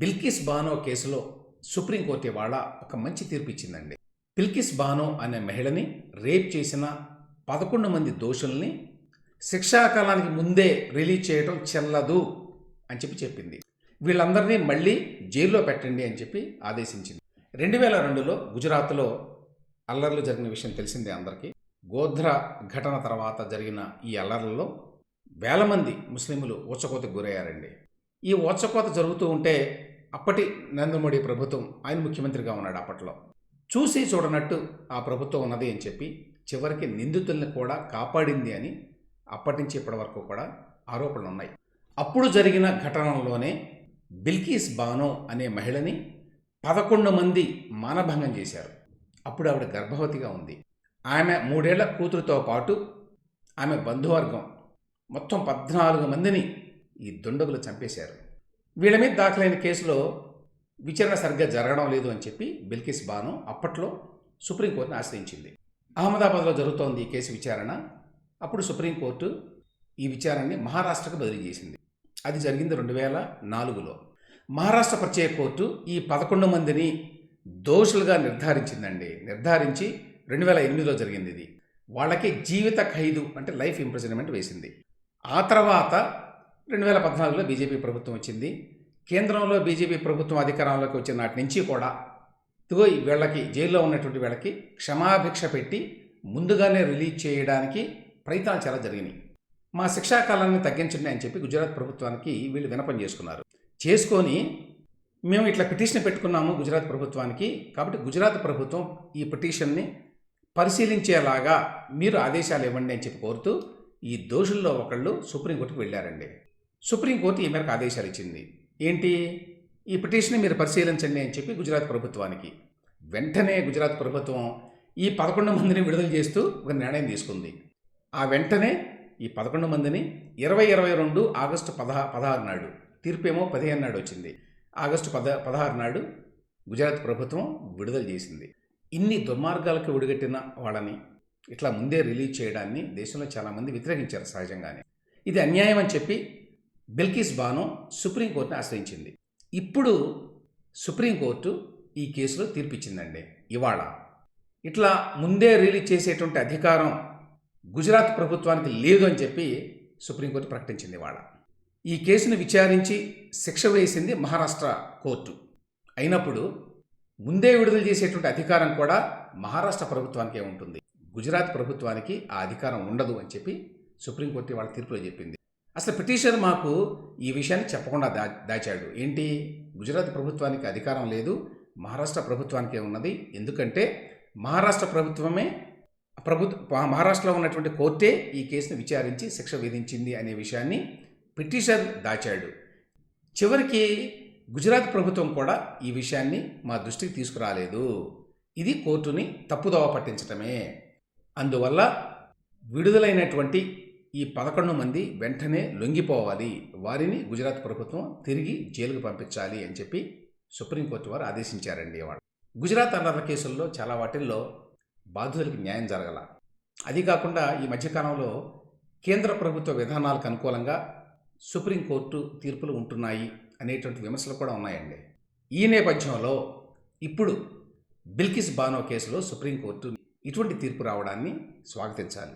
బిల్కిస్ బానో కేసులో సుప్రీంకోర్టు ఇవాళ ఒక మంచి తీర్పు ఇచ్చిందండి బిల్కిస్ బానో అనే మహిళని రేప్ చేసిన పదకొండు మంది దోషుల్ని శిక్షాకాలానికి ముందే రిలీజ్ చేయడం చెల్లదు అని చెప్పి చెప్పింది. వీళ్ళందరినీ మళ్ళీ జైల్లో పెట్టండి అని చెప్పి ఆదేశించింది. రెండు వేల రెండులో గుజరాత్లో అల్లర్లు జరిగిన విషయం తెలిసిందే అందరికీ. గోధ్ర ఘటన తర్వాత జరిగిన ఈ అల్లర్లలో వేల మంది ముస్లింలు ఊచకోతకు గురయ్యారండి. ఈ ఊచకోత జరుగుతూ ఉంటే అప్పటి నరేంద్ర మోడీ ప్రభుత్వం ఆయన ముఖ్యమంత్రిగా ఉన్నాడు అప్పట్లో. చూసి చూడనట్టు ఆ ప్రభుత్వం ఉన్నది అని చెప్పి చివరికి నిందితుల్ని కూడా కాపాడింది అని అప్పటి నుంచి ఇప్పటి వరకు కూడా ఆరోపణలు ఉన్నాయి. అప్పుడు జరిగిన ఘటనలోనే బిల్కీస్ బానో అనే మహిళని పదకొండు మంది మానభంగం చేశారు. అప్పుడు ఆవిడ గర్భవతిగా ఉంది. ఆమె మూడేళ్ళ కూతురుతో పాటు ఆమె బంధువర్గం మొత్తం పద్నాలుగు మందిని ఈ దుండగులు చంపేశారు. వీళ్ళ మీద దాఖలైన కేసులో విచారణ సరిగ్గా జరగడం లేదు అని చెప్పి బిల్కిస్ బాను అప్పట్లో సుప్రీంకోర్టును ఆశ్రయించింది. అహ్మదాబాద్లో జరుగుతోంది ఈ కేసు విచారణ. అప్పుడు సుప్రీంకోర్టు ఈ విచారణని మహారాష్ట్రకు బదిలీ చేసింది. అది జరిగింది రెండు వేల నాలుగులో. మహారాష్ట్ర ప్రత్యేక కోర్టు ఈ పదకొండు మందిని దోషులుగా నిర్ధారించిందండి. నిర్ధారించి రెండు వేల ఎనిమిదిలో జరిగింది ఇది. వాళ్ళకి జీవిత ఖైదు అంటే లైఫ్ ఇంప్రిజన్మెంట్ వేసింది. ఆ తర్వాత రెండు వేల పద్నాలుగులో బీజేపీ ప్రభుత్వం వచ్చింది. కేంద్రంలో బీజేపీ ప్రభుత్వం అధికారంలోకి వచ్చిన నాటి నుంచి కూడా ఇదిగో వీళ్ళకి జైల్లో ఉన్నటువంటి వీళ్ళకి క్షమాభిక్ష పెట్టి ముందుగానే రిలీజ్ చేయడానికి ప్రయత్నాలు చాలా జరిగినాయి. మా శిక్షా కాలాన్ని తగ్గించండి అని చెప్పి గుజరాత్ ప్రభుత్వానికి వీళ్ళు వినపం చేసుకున్నారు. చేసుకొని మేము ఇట్లా పిటిషన్ పెట్టుకున్నాము గుజరాత్ ప్రభుత్వానికి కాబట్టి గుజరాత్ ప్రభుత్వం ఈ పిటిషన్ని పరిశీలించేలాగా మీరు ఆదేశాలు ఇవ్వండి అని చెప్పి కోరుతూ ఈ దోషుల్లో ఒకళ్ళు సుప్రీంకోర్టుకు వెళ్ళారండి. సుప్రీంకోర్టు ఈ మేరకు ఆదేశాలు ఇచ్చింది ఏంటి? ఈ పిటిషన్ మీరు పరిశీలించండి అని చెప్పి గుజరాత్ ప్రభుత్వానికి. వెంటనే గుజరాత్ ప్రభుత్వం ఈ పదకొండు మందిని విడుదల చేస్తూ ఒక నిర్ణయం తీసుకుంది. ఆ వెంటనే ఈ పదకొండు మందిని ఇరవై ఇరవై రెండు ఆగస్టు పదహా పదహారు నాడు తీర్పేమో పదిహేను నాడు వచ్చింది. ఆగస్టు పద పదహారు నాడు గుజరాత్ ప్రభుత్వం విడుదల చేసింది. ఇన్ని దుర్మార్గాలకు ఒడిగట్టిన వాళ్ళని ఇట్లా ముందే రిలీజ్ చేయడాన్ని దేశంలో చాలామంది వ్యతిరేకించారు సహజంగానే. ఇది అన్యాయం అని చెప్పి బిల్కిస్ బాను సుప్రీంకోర్టును ఆశ్రయించింది. ఇప్పుడు సుప్రీంకోర్టు ఈ కేసులో తీర్పిచ్చిందండి. ఇవాళ. ఇట్లా ముందే రిలీజ్ చేసేటువంటి అధికారం గుజరాత్ ప్రభుత్వానికి లేదు అని చెప్పి సుప్రీంకోర్టు ప్రకటించింది ఇవాళ. ఈ కేసును విచారించి శిక్ష వేసింది మహారాష్ట్ర కోర్టు. అయినప్పుడు ముందే విడుదల చేసేటువంటి అధికారం కూడా మహారాష్ట్ర ప్రభుత్వానికే ఉంటుంది. గుజరాత్ ప్రభుత్వానికి ఆ అధికారం ఉండదు అని చెప్పి సుప్రీంకోర్టు వాళ్ళ తీర్పులో చెప్పింది. అసలు పిటిషన్ మాకు ఈ విషయాన్ని చెప్పకుండా దా దాచాడు. ఏంటి? గుజరాత్ ప్రభుత్వానికి అధికారం లేదు మహారాష్ట్ర ప్రభుత్వానికే ఉన్నది. ఎందుకంటే మహారాష్ట్ర ప్రభుత్వమే ప్రభుత్వ మహారాష్ట్రలో ఉన్నటువంటి కోర్టే ఈ కేసును విచారించి శిక్ష విధించింది అనే విషయాన్ని పిటిషన్ దాచాడు. చివరికి గుజరాత్ ప్రభుత్వం కూడా ఈ విషయాన్ని మా దృష్టికి తీసుకురాలేదు. ఇది కోర్టుని తప్పుదోవ పట్టించటమే. అందువల్ల విడుదలైనటువంటి ఈ పదకొండు మంది వెంటనే లొంగిపోవాలి. వారిని గుజరాత్ ప్రభుత్వం తిరిగి జైలుకు పంపించాలి అని చెప్పి సుప్రీంకోర్టు వారు ఆదేశించారండి వాడు గుజరాత్ అల్లర్ల కేసుల్లో చాలా వాటిల్లో బాధితులకు న్యాయం జరగల. అది కాకుండా ఈ మధ్యకాలంలో కేంద్ర ప్రభుత్వ విధానాలకు అనుకూలంగా సుప్రీంకోర్టు తీర్పులు ఉంటున్నాయి అనేటువంటి విమర్శలు కూడా ఉన్నాయండి. ఈ నేపథ్యంలో ఇప్పుడు బిల్కిస్ బానో కేసులో సుప్రీంకోర్టు ఇటువంటి తీర్పు రావడాన్ని స్వాగతించాలి.